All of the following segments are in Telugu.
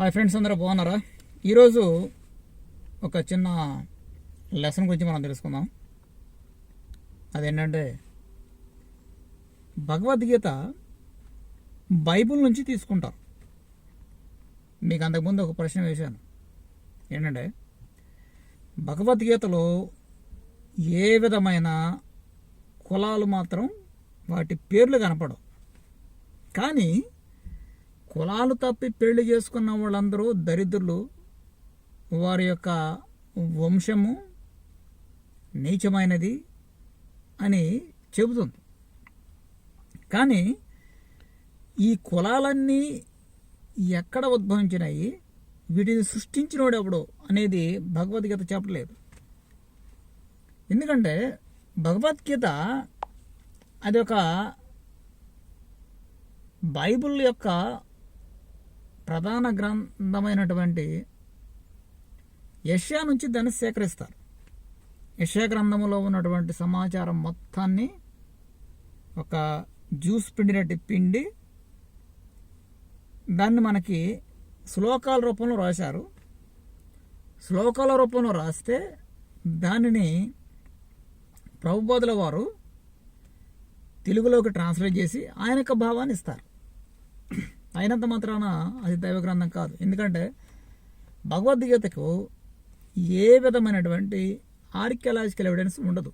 హాయ్ ఫ్రెండ్స్ అందరూ బాగున్నారా? ఈరోజు ఒక చిన్న లెసన్ గురించి మనం తెలుసుకుందాం. అదేంటంటే భగవద్గీత బైబిల్ నుంచి తీసుకుంటారు మీకు అంతకుముందు ఒక ప్రశ్న వేశాను. ఏంటంటే భగవద్గీతలో ఏ విధమైన కులాలు మాత్రం వాటి పేర్లు కనపడవు. కానీ కులాలు తప్పి పెళ్ళి చేసుకున్న వాళ్ళందరూ దరిద్రులు. వారి యొక్క వంశము నీచమైనది అని చెబుతుంది. కానీ ఈ కులాలన్నీ ఎక్కడ ఉద్భవించినాయి? వీటిని సృష్టించినోడు అనేది భగవద్గీత చెప్పలేదు. ఎందుకంటే భగవద్గీత అది ఒక బైబిల్ యొక్క ప్రధాన గ్రంథమైనటువంటి యష్యా నుంచి దాన్ని సేకరిస్తారు. యష్యా గ్రంథంలో ఉన్నటువంటి సమాచారం మొత్తాన్ని ఒక జ్యూస్ పిండినట్టు పిండి దాన్ని మనకి శ్లోకాల రూపంలో రాశారు. శ్లోకాల రూపంలో రాస్తే దానిని ప్రభుబోధుల వారు తెలుగులోకి ట్రాన్స్లేట్ చేసి ఆయన యొక్క భావాన్ని ఇస్తారు. అయినంత మాత్రాన అది దైవ గ్రంథం కాదు. ఎందుకంటే భగవద్గీతకు ఏ విధమైనటువంటి ఆర్కియలాజికల్ ఎవిడెన్స్ ఉండదు.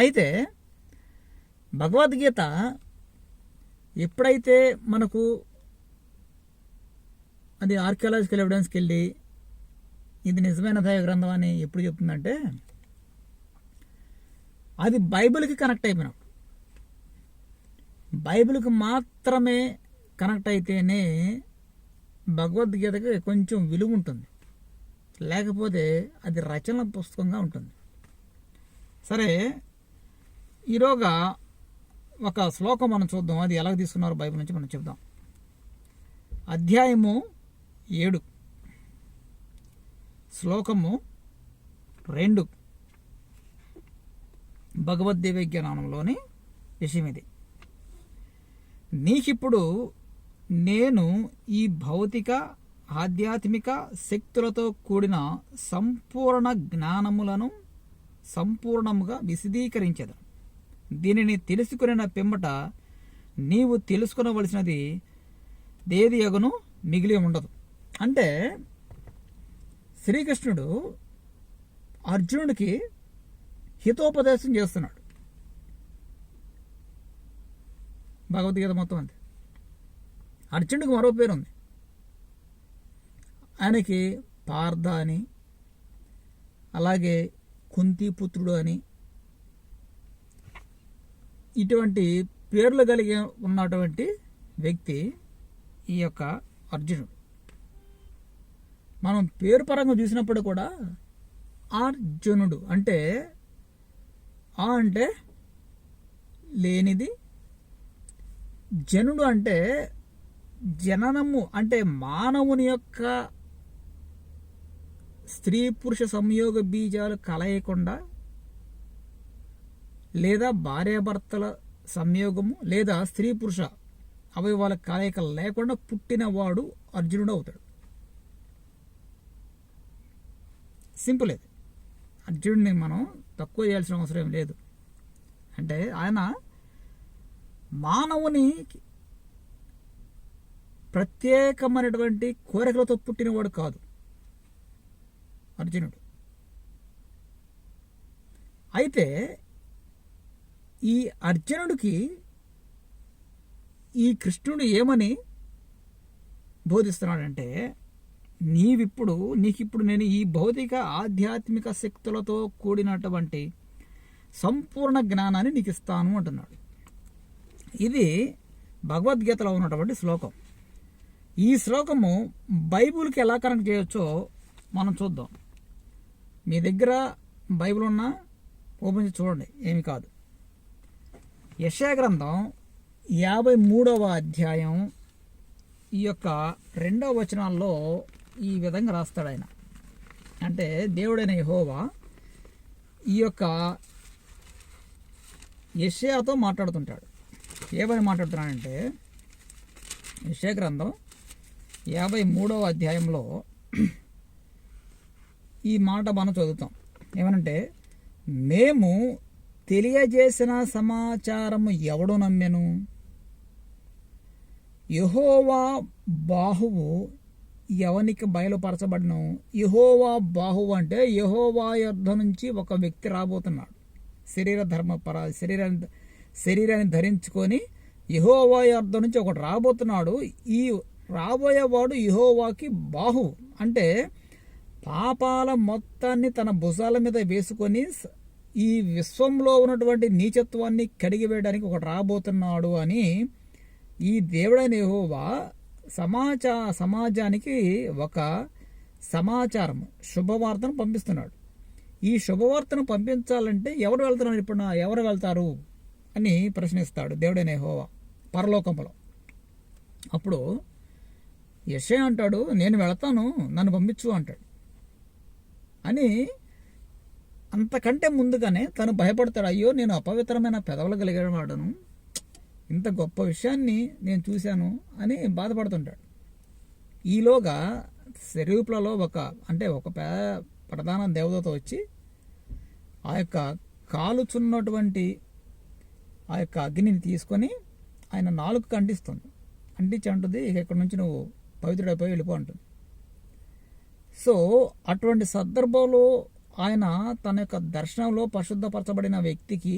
అయితే భగవద్గీత ఎప్పుడైతే మనకు అది ఆర్కియాలజికల్ ఎవిడెన్స్కి వెళ్ళి ఇది నిజమైన దైవ గ్రంథం అని ఎప్పుడు చెప్తుందంటే అది బైబిల్కి కనెక్ట్ అయిపోయినప్పుడు. బైబిల్కి మాత్రమే కనెక్ట్ అయితేనే భగవద్గీతకి కొంచెం విలువ ఉంటుంది లేకపోతే అది రచనల పుస్తకంగా ఉంటుంది. సరే ఈరోగా ఒక శ్లోకం మనం చూద్దాం. అది ఎలా తీసుకున్నారో బైబిల్ నుంచి మనం చెప్దాం. అధ్యాయము ఏడు. శ్లోకము రెండు. భగవద్దేవ జ్ఞానంలోని విషయం ఇది నీకిప్పుడు నేను ఈ భౌతిక ఆధ్యాత్మిక శక్తులతో కూడిన సంపూర్ణ జ్ఞానములను సంపూర్ణముగా విశదీకరించదు దీనిని తెలుసుకున్న పిమ్మట నీవు తెలుసుకునవలసినది దేది యగును మిగిలి ఉండదు. అంటే శ్రీకృష్ణుడు అర్జునుడికి హితోపదేశం చేస్తున్నాడు. భగవద్గీత మొత్తం అంతే. అర్జునుడికి మరో పేరు ఉంది ఆయనకి పార్థ అని అలాగే కుంతిపుత్రుడు అని ఇటువంటి పేర్లు కలిగి ఉన్నటువంటి వ్యక్తి ఈ యొక్క అర్జునుడు. మనం పేరు పరంగా చూసినప్పుడు కూడా అర్జునుడు అంటే ఆ అంటే లేనిది జనుడు అంటే జననము అంటే మానవుని యొక్క స్త్రీ పురుష సంయోగ బీజాలు కలయకుండా లేదా భార్యాభర్తల సంయోగము లేదా స్త్రీ పురుష అవయవాల కలయిక లేకుండా పుట్టినవాడు అర్జునుడు అవుతాడు. సింపుల్ ఇది. అర్జునుడిని మనం తక్కువ చేయాల్సిన అవసరం లేదు. అంటే ఆయన మానవుని ప్రత్యేకమైనటువంటి కోరికలతో పుట్టినవాడు కాదు. అర్జునుడు. అయితే ఈ అర్జునుడికి ఈ కృష్ణుడు ఏమని బోధిస్తున్నాడంటే నీవిప్పుడు నీకిప్పుడు నేను ఈ భౌతిక ఆధ్యాత్మిక శక్తులతో కూడినటువంటి సంపూర్ణ జ్ఞానాన్ని నీకు ఇస్తాను అంటున్నాడు. ఇది భగవద్గీతలో ఉన్నటువంటి శ్లోకం. ఈ శ్లోకము బైబిల్కి ఎలా కనెక్ట్ చేయొచ్చో మనం చూద్దాం. మీ దగ్గర బైబిల్ ఉన్నా ఓపెన్ చేసి చూడండి ఏమి కాదు. యశా గ్రంథం యాభై మూడవ అధ్యాయం ఈ యొక్క రెండవ వచనాల్లో ఈ విధంగా రాస్తాడు ఆయన. అంటే దేవుడైన యహోవా ఈ యొక్క యషయాతో మాట్లాడుతుంటాడు. ఏమని మాట్లాడుతున్నానంటే యెషయా గ్రంథం యాభై మూడవ అధ్యాయంలో ఈ మాట మనం చదువుతాం. ఏమనంటే మేము తెలియజేసిన సమాచారము ఎవడు నమ్మెను? యహోవా బాహువు ఎవనికి బయలుపరచబడను? యహోవా బాహువు అంటే యహోవా యుద్ధ నుంచి ఒక వ్యక్తి రాబోతున్నాడు. శరీర ధర్మ పరా శరీర శరీరాన్ని ధరించుకొని యహోవా అర్థం నుంచి ఒకటి రాబోతున్నాడు. ఈ రాబోయేవాడు యహోవాకి బాహు. అంటే పాపాల మొత్తాన్ని తన భుజాల మీద వేసుకొని ఈ విశ్వంలో ఉన్నటువంటి నీచత్వాన్ని కడిగి వేయడానికి ఒకటి రాబోతున్నాడు అని ఈ దేవుడైన యహోవా సమాచా సమాజానికి ఒక సమాచారం శుభవార్తను పంపిస్తున్నాడు. ఈ శుభవార్తను పంపించాలంటే ఎవరు వెళ్తున్నారు ఇప్పుడు? నా- ఎవరు వెళ్తారు? అని ప్రశ్నిస్తాడు దేవుడనే హోవా పరలోకంలో అప్పుడు యశే అంటాడు నేను వెళతాను నన్ను పంపించు అంటాడు. అని అంతకంటే ముందుగానే తను భయపడతాడు అయ్యో నేను అపవిత్రమైన పెదవులు కలిగిన వాడను. ఇంత గొప్ప విషయాన్ని నేను చూశాను అని బాధపడుతుంటాడు. ఈలోగా శరీపులలో ఒక అంటే ఒక పే ప్రధాన దేవతతో వచ్చి ఆ యొక్క కాలుచున్నటువంటి ఆ యొక్క అగ్నిని తీసుకొని ఆయన నాలుగు కంటిస్తుంది అంటించి అంటుంది ఇక ఇక్కడ నుంచి నువ్వు పవిత్రుడైపోయి వెళ్ళిపో అంటుంది. సో అటువంటి సందర్భంలో ఆయన తన యొక్క దర్శనంలో పరిశుద్ధపరచబడిన వ్యక్తికి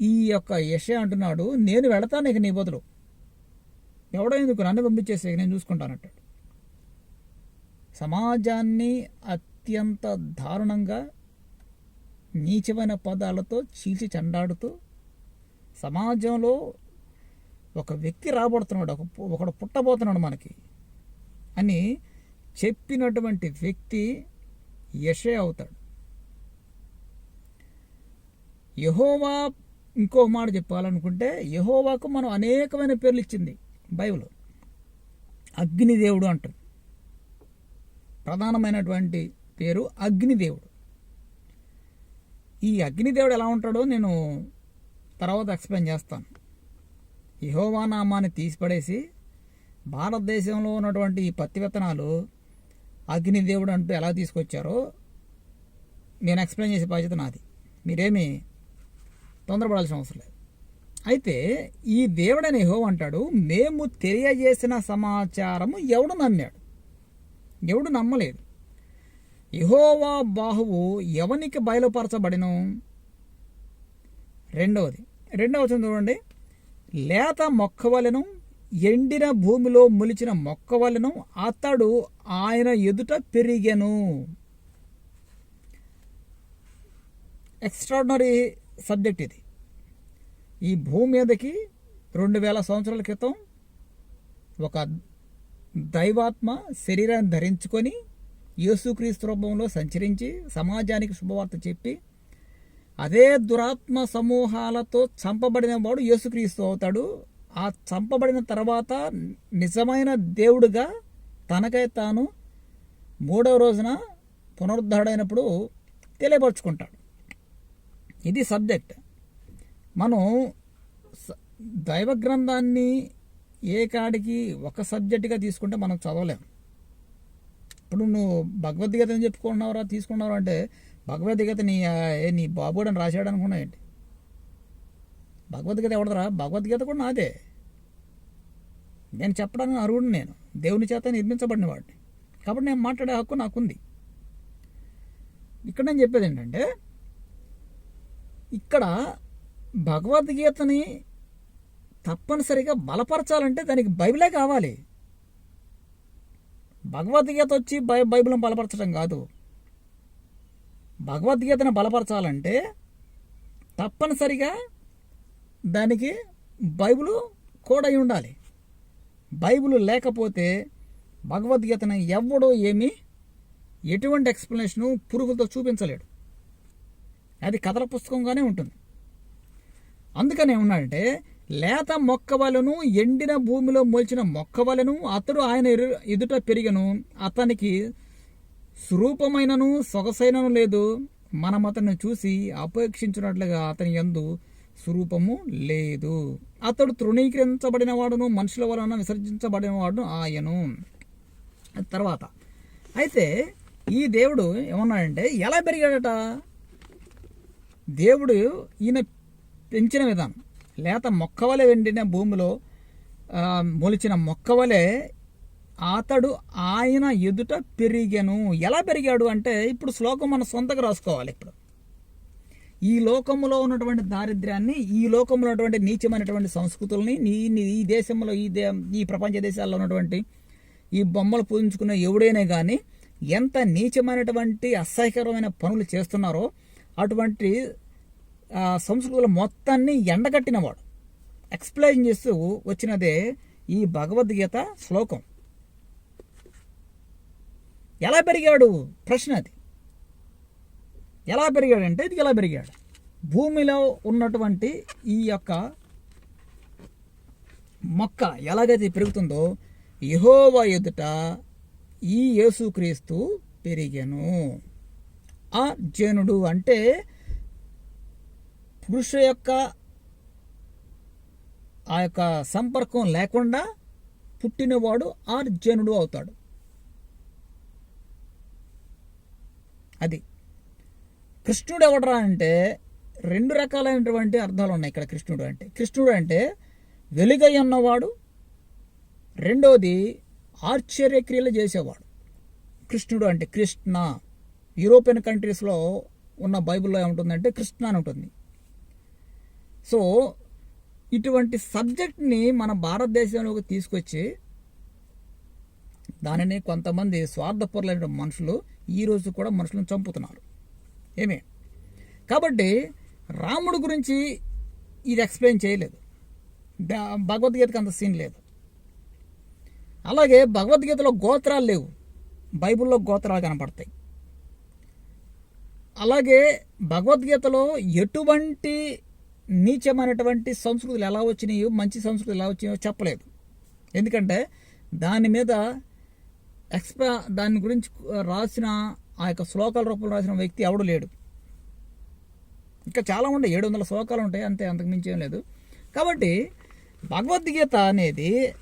ఈ యొక్క యశ అంటున్నాడు నేను వెళతాను ఇక నీ బదులు. ఎవడో ఎందుకు నన్ను పంపించేసి నేను చూసుకుంటానంటాడు. సమాజాన్ని అత్యంత దారుణంగా నీచమైన పదాలతో చీల్చి చెండాడుతూ సమాజంలో ఒక వ్యక్తి రాబడుతున్నాడు ఒక ఒకడు పుట్టబోతున్నాడు మనకి. అని చెప్పినటువంటి వ్యక్తి యషే అవుతాడు. యహోవా ఇంకో మాట చెప్పాలనుకుంటే యహోవాకు మనం అనేకమైన పేర్లు ఇచ్చింది బైబిల్. అగ్నిదేవుడు అంటారు. ప్రధానమైనటువంటి పేరు అగ్నిదేవుడు. ఈ అగ్నిదేవుడు ఎలా ఉంటాడో నేను తర్వాత ఎక్స్ప్లెయిన్ చేస్తాను. యహోవా నామాన్ని తీసిపడేసి భారతదేశంలో ఉన్నటువంటి ఈ పత్తి విత్తనాలు అగ్నిదేవుడు అంటూ ఎలా తీసుకొచ్చారో నేను ఎక్స్ప్లెయిన్ చేసే బాధ్యత నాది. మీరేమి తొందరపడాల్సిన అవసరం లేదు. అయితే ఈ దేవుడని హో అంటాడు మేము తెలియజేసిన సమాచారము ఎవడు నమ్మాడు? ఎవడు నమ్మలేదు. యహోవా బాహువు ఎవనికి బయలుపరచబడిను? రెండవది. రెండవ చూడండి. లేత మొక్కవలను ఎండిన భూమిలో మొలిచిన మొక్కవలను అతడు ఆయన ఎదుట పెరిగెను. ఎక్స్ట్రాడినరీ సబ్జెక్ట్ ఇది. ఈ భూమి మీదకి రెండు వేల సంవత్సరాల క్రితం ఒక దైవాత్మ శరీరాన్ని ధరించుకొని యేసుక్రీస్తు రూపంలో సంచరించి సమాజానికి శుభవార్త చెప్పి అదే దురాత్మ సమూహాలతో చంపబడిన వాడు యేసుక్రీస్తు అవుతాడు. ఆ చంపబడిన తర్వాత నిజమైన దేవుడుగా తనకై తాను మూడవ రోజున పునరుద్ధరణైనప్పుడు తెలియపరుచుకుంటాడు. ఇది సబ్జెక్ట్. మనం దైవ గ్రంథాన్ని ఏ కాడికి ఒక సబ్జెక్టుగా తీసుకుంటే మనం చదవలేము ఇప్పుడు నువ్వు భగవద్గీతని చెప్పుకుంటున్నావురా తీసుకున్నావురా అంటే భగవద్గీత నీ ఏ నీ బాబుడని రాశాడు అనుకున్నా ఏంటి? భగవద్గీత ఎవడదరా భగవద్గీత కూడా నాదే. నేను చెప్పడానికి అర్హుడు నేను. దేవుని చేత నిర్మించబడిన వాడిని. కాబట్టి నేను మాట్లాడే హక్కు నాకుంది. ఇక్కడ నేను చెప్పేది ఏంటంటే ఇక్కడ భగవద్గీతని తప్పనిసరిగా బలపరచాలంటే దానికి బైబిలే కావాలి. భగవద్గీత వచ్చి బై బైబిల్ని బలపరచడం కాదు. భగవద్గీతను బలపరచాలంటే తప్పనిసరిగా దానికి బైబిల్ కూడా ఉండాలి. బైబిల్ లేకపోతే భగవద్గీతను ఎవడో ఏమీ ఎటువంటి ఎక్స్ప్లెనేషను పురుగులతో చూపించలేడు. అది కథల పుస్తకంగానే ఉంటుంది. అందుకని ఏమన్నాడంటే లేత మొక్క వలను ఎండిన భూమిలో మొలిచిన మొక్క వలను అతడు ఆయన ఎరు- ఎదుట పెరిగను. అతనికి స్వరూపమైనను సొగసైనను లేదు. మనం అతన్ని చూసి అపేక్షించినట్లుగా అతని ఎందు స్వరూపము లేదు. అతడు తృణీకరించబడిన వాడును మనుషుల వలన విసర్జించబడిన వాడును ఆయను. తర్వాత అయితే ఈ దేవుడు ఏమన్నాడంటే ఎలా పెరిగాడట? దేవుడు ఈయన పెంచిన విధానం. లేత మొక్కవలె వెండిన భూమిలో మొలిచిన మొక్కవలే అతడు ఆయన ఎదుట పెరిగాను. ఎలా పెరిగాడు అంటే ఇప్పుడు శ్లోకం మన సొంతగా రాసుకోవాలి ఇప్పుడు. ఈ లోకములో ఉన్నటువంటి దారిద్ర్యాన్ని ఈ లోకంలో ఉన్నటువంటి నీచమైనటువంటి సంస్కృతుల్ని నీ ఈ దేశంలో ఈ దే ఈ ప్రపంచ దేశాల్లో ఉన్నటువంటి ఈ బొమ్మలు పూజించుకునే ఎవడైనా కానీ ఎంత నీచమైనటువంటి అసహ్యకరమైన పనులు చేస్తున్నారో అటువంటి సంస్కృతుల మొత్తాన్ని ఎండగట్టినవాడు. ఎక్స్ప్లెయిన్ చేస్తూ వచ్చినదే ఈ భగవద్గీత శ్లోకం. ఎలా పెరిగాడు? ప్రశ్న అది. ఎలా పెరిగాడంటే ఇది ఎలా పెరిగాడు? భూమిలో ఉన్నటువంటి ఈ యొక్క మొక్క ఎలాగైతే పెరుగుతుందో యహోవా ఎదుట ఈ యేసుక్రీస్తు పెరిగాను. ఆ జనుడు అంటే పురుషుడు యొక్క ఆ యొక్క సంపర్కం లేకుండా పుట్టినవాడు ఆర్జనుడు అవుతాడు. అది. కృష్ణుడు ఎవడరా అంటే రెండు రకాలైనటువంటి అర్థాలు ఉన్నాయి ఇక్కడ కృష్ణుడు అంటే. కృష్ణుడు అంటే వెలుగై ఉన్నవాడు రెండోది ఆశ్చర్యక్రియలు చేసేవాడు. కృష్ణుడు అంటే కృష్ణ. యూరోపియన్ కంట్రీస్లో ఉన్న బైబిల్లో ఏముంటుందంటే కృష్ణ అని ఉంటుంది. సో ఇటువంటి సబ్జెక్ట్ని మన భారతదేశంలోకి తీసుకొచ్చి దానిని కొంతమంది స్వార్థపరులైన మనుషులు ఈ రోజు కూడా మనుషులను చంపుతున్నారు. ఏమే? కాబట్టి రాముడు గురించి ఇది ఎక్స్ప్లెయిన్ చేయలేదు. భగవద్గీతకు అంత సీన్ లేదు. అలాగే భగవద్గీతలో గోత్రాలు లేవు. బైబిల్లో గోత్రాలు కనపడతాయి. అలాగే భగవద్గీతలో ఎటువంటి నీచమైనటువంటి సంస్కృతులు ఎలా వచ్చినాయో మంచి సంస్కృతులు ఎలా వచ్చినాయో చెప్పలేదు. ఎందుకంటే దాని మీద ఎక్స్ప్రా దాని గురించి రాసిన ఆ యొక్క శ్లోకాల రూపంలో రాసిన వ్యక్తి ఎవడు లేడు. ఇంకా చాలా ఉంటాయి ఏడు వందల శ్లోకాలు ఉంటాయి అంతే అంతకుమించి ఏం లేదు. కాబట్టి భగవద్గీత అనేది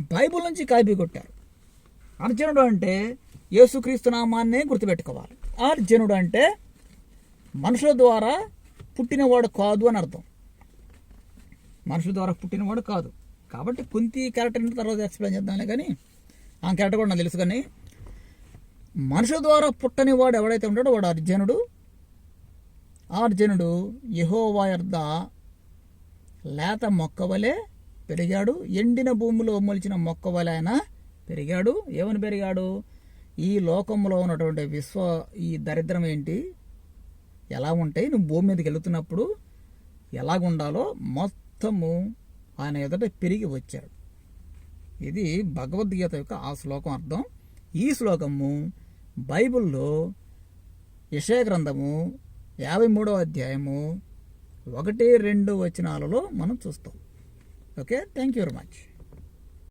బైబిల్ నుంచి కాపీ కొట్టారు. అర్జునుడు అంటే యేసుక్రీస్తు నామాన్నే గుర్తుపెట్టుకోవాలి. అర్జునుడు అంటే మనుషుల ద్వారా పుట్టినవాడు కాదు అని అర్థం. మనుషుల ద్వారా పుట్టినవాడు కాదు. కాబట్టి కుంతి క్యారెక్టర్ తర్వాత ఎక్స్ప్లెయిన్ చేద్దాంలే కానీ ఆ క్యారెక్టర్ కూడా నాకు తెలుసు కానీ మనుషుల ద్వారా పుట్టని వాడు ఎవడైతే ఉంటాడో వాడు అర్జునుడు. ఆ అర్జునుడు యహోవాయర్ద లేత మొక్కవలే పెరిగాడు. ఎండిన భూమిలో మొలిచిన మొక్కవలే ఆయన పెరిగాడు. ఏమని పెరిగాడు? ఈ లోకంలో ఉన్నటువంటి విశ్వ ఈ దరిద్రం ఏంటి? ఎలా ఉంటాయి? నువ్వు భూమి మీదకి వెళుతున్నప్పుడు ఎలాగుండాలో మొత్తము ఆయన ఎదుట పెరిగి వచ్చాడు. ఇది భగవద్గీత యొక్క ఆ శ్లోకం అర్థం. ఈ శ్లోకము బైబిల్లో యశయ గ్రంథము యాభై మూడవ అధ్యాయము ఒకటి రెండు వచనాలలో మనం చూస్తాం. Okay? Thank you very much.